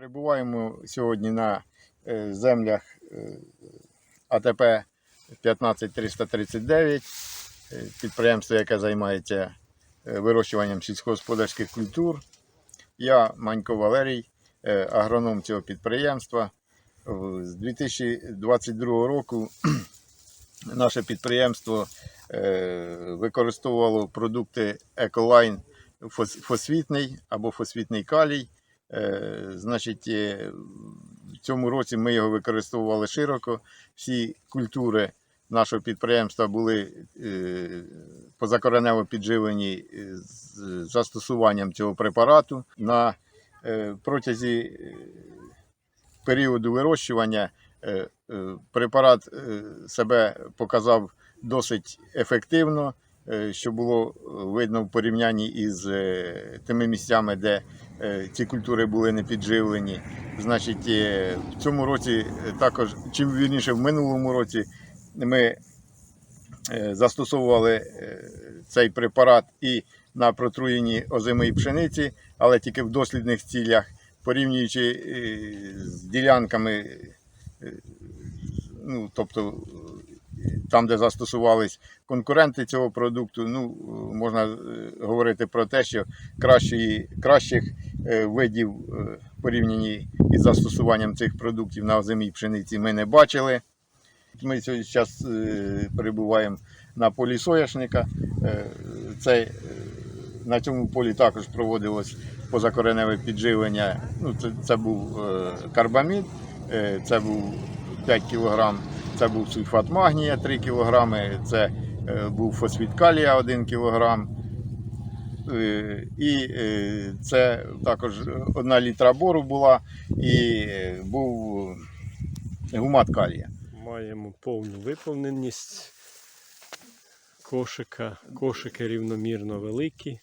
Перебуваємо сьогодні на е, землях е, АТП 15339, е, підприємство, яке займається вирощуванням сільськогосподарських культур. Я Манько Валерій, агроном цього підприємства. З 2022 року наше підприємство використовувало продукти Еколайн фос- фосфітний або фосфітний калій. Е, Значить, е, в цьому році ми його використовували широко. Всі культури нашого підприємства були е, позакоренево підживлені з застосуванням цього препарату. На протязі періоду вирощування препарат себе показав досить ефективно, що було видно в порівнянні із е, тими місцями, де е, ці культури були не підживлені. Значить, е, в цьому році е, також, чи вірніше, в минулому році ми е, застосовували е, цей препарат і на протруєнні озимої пшениці, але тільки в дослідних цілях, порівнюючи е, з ділянками, е, ну, тобто е, там, де застосувались конкуренти цього продукту, ну, е, можна е, говорити про те, що кращої, кращих е, видів порівняні із застосуванням цих продуктів на озимій пшениці ми не бачили. Ми зараз перебуваємо на полі соняшника. Е, Це, на цьому полі також проводилось позакореневе підживлення. Ну, це, це був карбамід, це був 5 кг, це був сульфат магнія 3 кг, це е, був фосфіт калія 1 кг. Е, І е, це також одна літра бору була і був гумат калія. Маємо повну виповненість кошика. Кошики рівномірно великі.